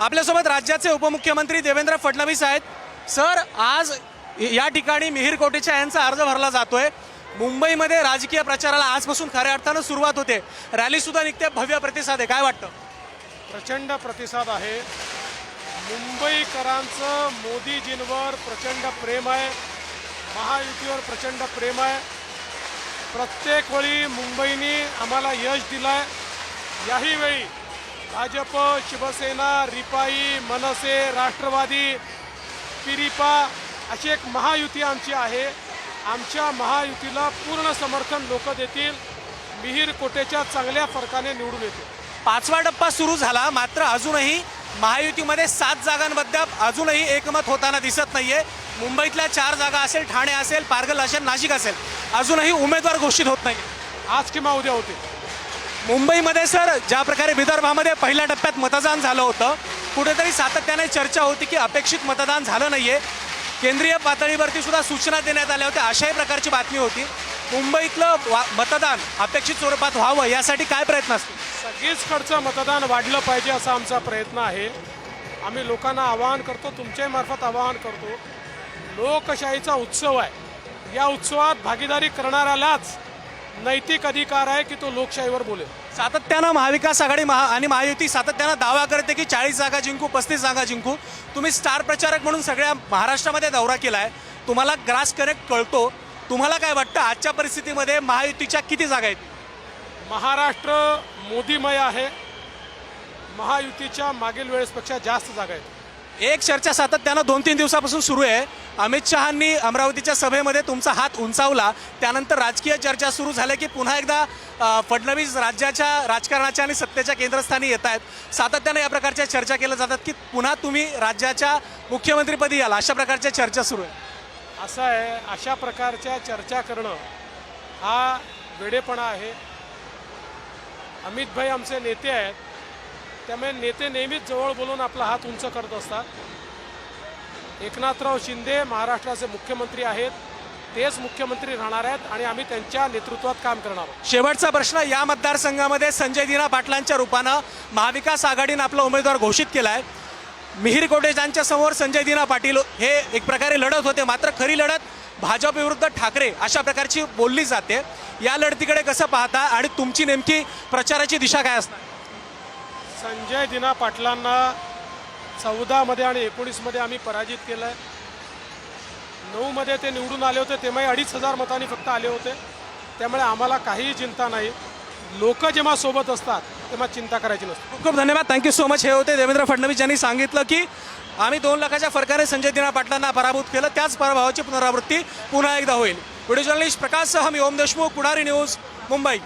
आपल्यासोबत राज्याचे उपमुख्यमंत्री देवेंद्र फडणवीस आहेत. सर आज या ठिकाणी मिहीर कोटेचा यांचा अर्ज भरला जातोय. मुंबईमध्ये राजकीय प्रचाराला आजपासून खऱ्या अर्थानं सुरुवात होते. रॅली सुद्धा निघते. भव्य प्रतिसाद आहे. काय वाटतं? प्रचंड प्रतिसाद आहे. मुंबईकरांचं मोदीजींवर प्रचंड प्रेम आहे. महायुतीवर प्रचंड प्रेम आहे. प्रत्येक वेळी मुंबईने आम्हाला यश दिलं आहे याही वेळी भाजप शिवसेना रिपाई मनसे राष्ट्रवादी पिरिपा अशी एक महायुती आमची आहे. आमच्या महायुतीला पूर्ण समर्थन लोक देतील. मिहीर कोटेच्या चांगल्या फरकाने निवडून येतील. पाचवा टप्पा सुरू झाला मात्र अजूनही महायुतीमध्ये सात जागांबद्दल अजूनही एकमत होताना दिसत नाहीये. मुंबईतल्या चार जागा असेल ठाणे असेल पारगल असेल नाशिक असेल अजूनही उमेदवार घोषित होत नाही आज किंवा उद्या होते मुंबईमध्ये सर ज्या प्रकारे विदर्भामध्ये पहिल्या टप्प्यात मतदान झालं होतं कुठेतरी सातत्याने चर्चा होती की अपेक्षित मतदान झालं नाही आहे केंद्रीय पातळीवरती सुद्धा सूचना देण्यात आल्या होत्या. अशाही प्रकारची बातमी होती. मुंबईतलं वा- मतदान अपेक्षित स्वरूपात व्हावं यासाठी काय प्रयत्न असतो सगळीचकडचं मतदान वाढलं पाहिजे असा आमचा प्रयत्न आहे. आम्ही लोकांना आवाहन करतो तुमच्याही मार्फत आवाहन करतो. लोकशाहीचा उत्सव आहे. या उत्सवात भागीदारी करणाऱ्यालाच नैतिक अधिकार आहे की तो लोकशाहीवर बोलेल? सातत्यानं महाविकास आघाडी महा आणि महायुती सातत्यानं दावा करते की चाळीस जागा जिंकू पस्तीस जागा जिंकू. तुम्ही स्टार प्रचारक म्हणून सगळ्या महाराष्ट्रामध्ये दौरा केला आहे तुम्हाला ग्रास कनेक्ट कळतो. तुम्हाला काय वाटतं आजच्या परिस्थितीमध्ये महायुतीच्या किती जागा आहेत? महाराष्ट्र मोदीमय आहे. महायुतीच्या मागील वेळेसपेक्षा जास्त जागा आहेत. एक चर्चा सातत्यानं दोन तीन दिवसापासून सुरू आहे. अमित शहांनी अमरावतीच्या सभेमध्ये तुमचा हात उंचावला. त्यानंतर राजकीय चर्चा सुरू झाल्या की पुन्हा एकदा फडणवीस राज्याच्या राजकारणाच्या आणि सत्तेच्या केंद्रस्थानी येत आहेत. सातत्यानं या प्रकारच्या चर्चा केल्या जातात की पुन्हा तुम्ही राज्याच्या मुख्यमंत्रीपदी याल. अशा प्रकारच्या चर्चा सुरू आहे. असं आहे अशा प्रकारच्या चर्चा करणं हा वेडेपणा आहे. अमित भाई आमचे नेते आहेत. त्यामुळे नेते नेहमीच जवळ बोलून आपला हात उंच करत असतात. एकनाथराव शिंदे महाराष्ट्राचे मुख्यमंत्री आहेत. तेच मुख्यमंत्री राहणार आहेत आणि आम्ही त्यांच्या नेतृत्वात काम करणार आहोत. शेवटचा प्रश्न या मतदारसंघामध्ये संजय दिना पाटलांच्या रूपानं महाविकास आघाडीनं आपला उमेदवार घोषित केला आहे मिहीर कोटेजांच्या समोर संजय दिना पाटील हे एक प्रकारे लढत होते मात्र खरी लढत भाजप विरुद्ध ठाकरे अशा प्रकारची बोलली जाते. या लढतीकडे कसं पाहता आणि तुमची नेमकी प्रचाराची दिशा काय असणार? संजय दिना पाटलांना चौदामध्ये आणि एकोणीसमध्ये आम्ही पराजित केलं आहे नऊमध्ये ते निवडून आले होते तेव्हाही अडीच हजार मतांनी फक्त आले होते. त्यामुळे आम्हाला काहीही चिंता नाही. लोक जेव्हा सोबत असतात तेव्हा चिंता करायची नसते. खूप खूप धन्यवाद. थँक्यू सो मच हे होते देवेंद्र फडणवीस यांनी सांगितलं की आम्ही दोन लाखाच्या फरकाने संजय दिना पाटलांना पराभूत केलं. त्याच पराभवाची पुनरावृत्ती पुन्हा एकदा होईल. व्हिडिओ जर्नलिस्ट प्रकाश सह मी ओम देशमुख पुढारी न्यूज मुंबई.